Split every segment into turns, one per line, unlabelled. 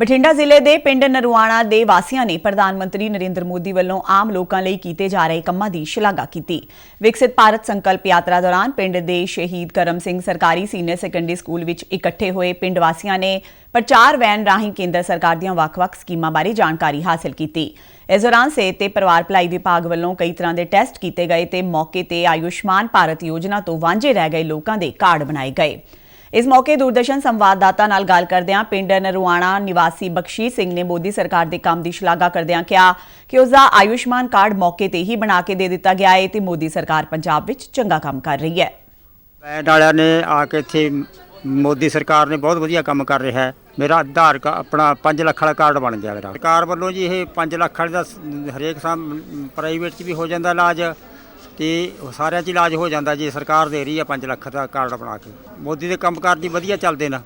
ਬਠਿੰਡਾ ਜ਼ਿਲ੍ਹੇ ਦੇ ਪਿੰਡ ਨਰਵਾਣਾ ਦੇ ਵਾਸੀਆਂ ਨੇ ਪ੍ਰਧਾਨ ਮੰਤਰੀ ਨਰਿੰਦਰ ਮੋਦੀ ਵੱਲੋਂ ਆਮ ਲੋਕਾਂ ਲਈ ਕੀਤੇ ਜਾ ਰਹੇ ਕੰਮਾਂ ਦੀ ਸ਼ਲਾਘਾ ਕੀਤੀ। ਵਿਕਸਿਤ ਭਾਰਤ ਸੰਕਲਪ ਯਾਤਰਾ ਦੌਰਾਨ ਪਿੰਡ ਦੇ ਸ਼ਹੀਦ ਕਰਮ ਸਿੰਘ ਸਰਕਾਰੀ ਸੀਨੀਅਰ ਸੈਕੰਡਰੀ ਸਕੂਲ ਵਿੱਚ ਇਕੱਠੇ ਹੋਏ ਪਿੰਡ ਵਾਸੀਆਂ ਨੇ ਪ੍ਰਚਾਰ ਵੈਨ ਰਾਹੀਂ ਕੇਂਦਰ ਸਰਕਾਰ ਦੀਆਂ ਵੱਖ-ਵੱਖ ਸਕੀਮਾਂ ਬਾਰੇ ਜਾਣਕਾਰੀ ਹਾਸਲ ਕੀਤੀ। ਇਸ ਦੌਰਾਨ ਸਿਹਤ ਤੇ ਪਰਿਵਾਰ ਭਲਾਈ ਵਿਭਾਗ ਵੱਲੋਂ ਕਈ ਤਰ੍ਹਾਂ ਦੇ ਟੈਸਟ ਕੀਤੇ ਗਏ ਤੇ ਮੌਕੇ ਤੇ ਆਯੁਸ਼ਮਾਨ ਭਾਰਤ ਯੋਜਨਾ ਤੋਂ ਵਾਂਝੇ ਰਹਿ ਗਏ ਲੋਕਾਂ ਦੇ ਕਾਰਡ ਬਣਾਏ ਗਏ। ਇਸ ਮੌਕੇ ਦੂਰਦਰਸ਼ਨ ਸੰਵਾਦਦਾਤਾ ਨਾਲ ਗੱਲ ਕਰਦਿਆਂ ਪਿੰਡ ਨਰਵਾਣਾ ਨਿਵਾਸੀ ਬਖਸ਼ੀ ਸਿੰਘ ਨੇ ਮੋਦੀ ਸਰਕਾਰ ਦੇ ਕੰਮ ਦੀ ਸ਼ਲਾਘਾ ਕਰਦਿਆਂ ਕਿਹਾ ਕਿ ਉਸ ਦਾ ਆਯੁਸ਼ਮਾਨ ਕਾਰਡ ਮੌਕੇ ਤੇ ਹੀ ਬਣਾ ਕੇ ਦੇ ਦਿੱਤਾ ਗਿਆ ਹੈ ਤੇ ਮੋਦੀ ਸਰਕਾਰ ਪੰਜਾਬ ਵਿੱਚ ਚੰਗਾ ਕੰਮ ਕਰ ਰਹੀ ਹੈ।
ਬੈਂਡ ਵਾਲਿਆਂ ਨੇ ਆ ਕੇ ਇੱਥੇ ਮੋਦੀ ਸਰਕਾਰ ਨੇ ਬਹੁਤ ਵਧੀਆ ਕੰਮ ਕਰ ਰਿਹਾ ਹੈ। ਮੇਰਾ ਆਧਾਰ ਕਾ ਆਪਣਾ 5 ਲੱਖ ਵਾਲਾ ਕਾਰਡ ਬਣ ਗਿਆ ਮੇਰਾ। ਸਰਕਾਰ ਵੱਲੋਂ ਜੀ ਇਹ 5 ਲੱਖ ਵਾਲੇ ਦਾ ਹਰੇਕ ਸਾਮ ਪ੍ਰਾਈਵੇਟ 'ਚ ਵੀ ਹੋ ਜਾਂਦਾ ਇਲਾਜ। ਤੇ ਸਾਰਿਆਂ 'ਚ ਇਲਾਜ ਹੋ ਜਾਂਦਾ ਜੀ ਸਰਕਾਰ ਦੇ ਰਹੀ ਹੈ 5 ਲੱਖ ਦਾ ਕਾਰਡ ਬਣਾ ਕੇ। ਮੋਦੀ ਦੇ ਕੰਮਕਾਰ ਜੀ ਵਧੀਆ ਚੱਲਦੇ ਨੇ।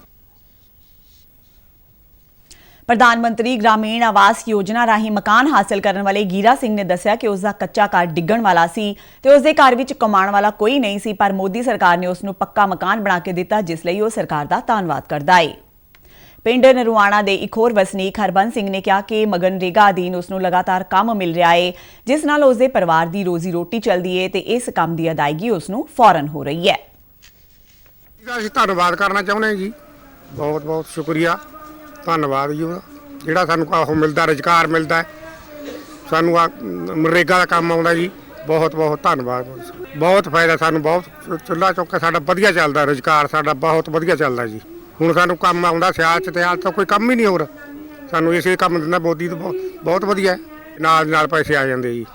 ਪ੍ਰਧਾਨ ਮੰਤਰੀ ਗ੍ਰਾਮੀਣ ਆਵਾਸ ਯੋਜਨਾ ਰਾਹੀਂ ਮਕਾਨ ਹਾਸਲ ਕਰਨ ਵਾਲੇ ਗੀਰਾ ਸਿੰਘ ਨੇ ਦੱਸਿਆ ਕਿ ਉਸ ਦਾ ਕੱਚਾ ਘਰ ਡਿੱਗਣ ਵਾਲਾ ਸੀ ਤੇ ਉਸ ਦੇ ਘਰ ਵਿੱਚ ਕਮਾਉਣ ਵਾਲਾ ਕੋਈ ਨਹੀਂ ਸੀ, ਪਰ ਮੋਦੀ ਸਰਕਾਰ ਨੇ ਉਸ ਨੂੰ ਪੱਕਾ ਮਕਾਨ ਬਣਾ ਕੇ ਦਿੱਤਾ, ਜਿਸ ਲਈ ਉਹ ਸਰਕਾਰ ਦਾ ਧੰਨਵਾਦ ਕਰਦਾ ਹੈ ਪਿੰਡ ਨਰਵਾਣਾ ਦੇ ਇੱਕ ਹੋਰ ਵਸਨੀਕ ਹਰਬੰਸ ਸਿੰਘ ਨੇ ਕਿਹਾ ਕਿ ਮਗਨਰੇਗਾ ਅਧੀਨ ਉਸ ਨੂੰ ਲਗਾਤਾਰ ਕੰਮ ਮਿਲ ਰਿਹਾ ਏ, ਜਿਸ ਨਾਲ ਉਸ ਦੇ ਪਰਿਵਾਰ ਦੀ ਰੋਜ਼ੀ ਰੋਟੀ ਚੱਲਦੀ ਹੈ ਤੇ ਇਸ ਕੰਮ ਦੀ ਅਦਾਇਗੀ ਉਸ ਨੂੰ ਫੌਰਨ ਹੋ ਰਹੀ ਹੈ।
ਇਹਦਾ ਅਸੀਂ ਧੰਨਵਾਦ ਕਰਨਾ ਚਾਹੁੰਦੇ ਹਾਂ ਜੀ। ਬਹੁਤ ਬਹੁਤ ਸ਼ੁਕਰੀਆ। ਧੰਨਵਾਦ ਜੀ ਉਹਦਾ। ਜਿਹੜਾ ਸਾਨੂੰ ਆਹੋ ਮਿਲਦਾ, ਰੁਜ਼ਗਾਰ ਮਿਲਦਾ ਹੈ। ਸਾਨੂੰ ਆ ਮਨਰੇਗਾ ਦਾ ਕੰਮ ਆਉਂਦਾ ਜੀ। ਬਹੁਤ ਬਹੁਤ ਧੰਨਵਾਦ। ਬਹੁਤ ਫਾਇਦਾ ਸਾਨੂੰ, ਬਹੁਤ ਚੁੱਲਾ ਚੌਕਾ ਸਾਡਾ ਵਧੀਆ ਚੱਲਦਾ, ਰੁਜ਼ਗਾਰ ਸਾਡਾ ਬਹੁਤ ਵਧੀਆ ਚੱਲਦਾ ਜੀ। ਹੁਣ ਸਾਨੂੰ ਕੰਮ ਆਉਂਦਾ ਸਿਆਲ ਚ ਤੇ ਹਾਲ ਤਾਂ ਕੋਈ ਕੰਮ ਹੀ ਨਹੀਂ ਹੋਰ। ਸਾਨੂੰ ਇਸੇ ਕੰਮ ਦਿੰਦਾ ਮੋਦੀ ਤੋਂ ਬਹੁਤ ਬਹੁਤ ਵਧੀਆ। ਨਾਲ ਨਾਲ ਪੈਸੇ ਆ ਜਾਂਦੇ ਜੀ।